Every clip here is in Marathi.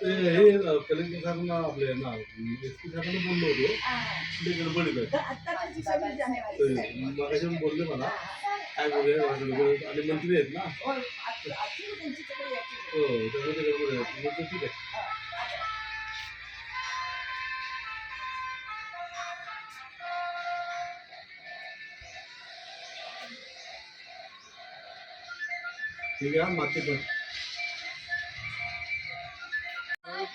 ते हे कलेक्टर साहेबांना आपले ना एस पी साहेबांना बोललो होतो. ते गडबडीत आहे ते मगाशी बोलले मला. काय आणि मंत्री आहेत ना? हो गडबड म्हटलं ठीक आहे. ठीक आहे माती पण.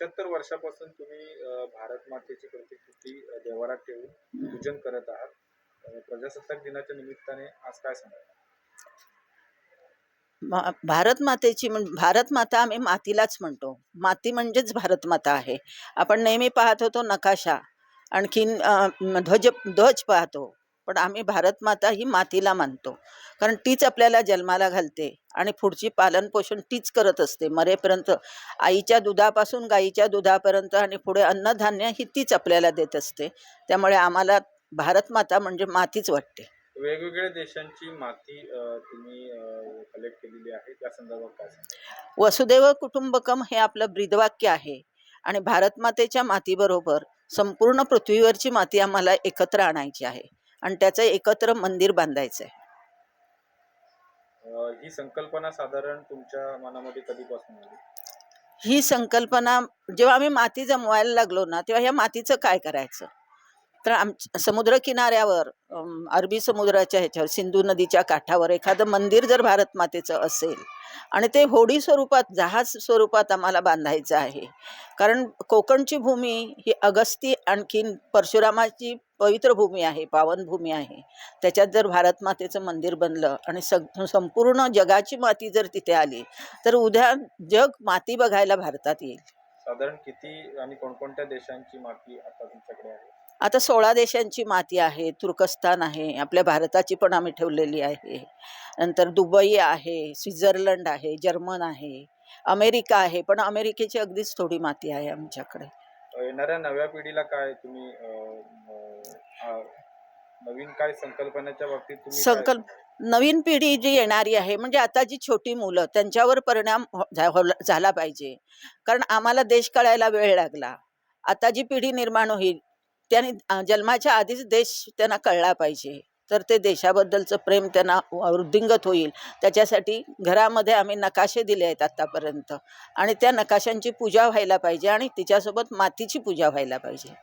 पंच्याहत्तर वर्षापासून तुम्ही भारत मातेची प्रतिकृती देवारात ठेवून पूजन करत आहात. प्रजासत्ताक दिनाच्या निमित्ताने आज काय सांगाल? भारत मातेची म्हण भारत माता आम्ही मातीलाच म्हणतो. माती म्हणजेच भारत माता आहे. आपण नेहमी पाहत होतो नकाशा. आणखीन ध्वज ध्वज पाहतो. पण आम्ही भारत माता ही मातीला मानतो. कारण तीच आपल्याला जन्माला घालते आणि पुढची पालनपोषण तीच करत असते. मरेपर्यंत आईच्या दुधापासून गाईच्या दुधापर्यंत आणि पुढे अन्नधान्य ही तीच आपल्याला देत असते. त्यामुळे आम्हाला भारत माता म्हणजे मातीच वाटते. वेगवेगळ्या देशांची माती तुम्ही कलेक्ट केलेली आहे. त्या संदर्भात काय वसुदेव कुटुंबकम हे आपलं ब्रीदवाक्य आहे. आणि भारत मातेच्या मातीबरोबर संपूर्ण पृथ्वीवरची माती आम्हाला एकत्र आणायची आहे. आणि त्याचं एकत्र मंदिर बांधायचं आहे ही संकल्पना साधारण तुमच्या मनामध्ये कधीपासून आली? ही संकल्पना जेव्हा आम्ही माती जमवायला लागलो ना तेव्हा ह्या मातीचं काय करायचं? तर आम समुद्र किनाऱ्यावर अरबी समुद्राच्या ह्याच्यावर सिंधू नदीच्या काठावर एखादं मंदिर जर भारत मातेचं असेल आणि ते होडी स्वरूपात जहाज स्वरूपात आम्हाला बांधायचं आहे. कारण कोकणची भूमी ही अगस्ती आणखीन परशुरामाची पवित्र भूमी आहे पावन भूमी आहे. त्याच्यात जर भारत मातेचं मंदिर बनलं आणि सग संपूर्ण जगाची माती जर तिथे आली तर उद्या जग माती बघायला भारतात येईल. साधारण किती आणि कोणकोणत्या देशांची माती आता तुमच्याकडे आहे? आता सोळा देशांची माती आहे तुर्कस्तान आहे आपल्या भारताची पण आम्ही ठेवलेली आहे. नंतर दुबई आहे स्वित्झर्लंड आहे जर्मन आहे अमेरिका आहे पण अमेरिकेची अगदीच थोडी माती आहे आमच्याकडे. येणाऱ्या नव्या पिढीला काय तुम्ही नवीन काय संकल्पनेच्या बाबतीत संकल्प-? नवीन पिढी जी येणारी आहे म्हणजे आता जी छोटी मुलं त्यांच्यावर परिणाम हो- होला- झाला पाहिजे. कारण आम्हाला देश कळायला वेळ लागला. आता जी पिढी निर्माण होईल त्यांनी जन्माच्या आधीच देश त्यांना कळला पाहिजे. तर ते देशाबद्दलचं प्रेम त्यांना वृद्धिंगत होईल. त्याच्यासाठी घरामध्ये आम्ही नकाशे दिले आहेत आत्तापर्यंत. आणि त्या नकाशांची पूजा व्हायला पाहिजे आणि तिच्यासोबत मातीची पूजा व्हायला पाहिजे.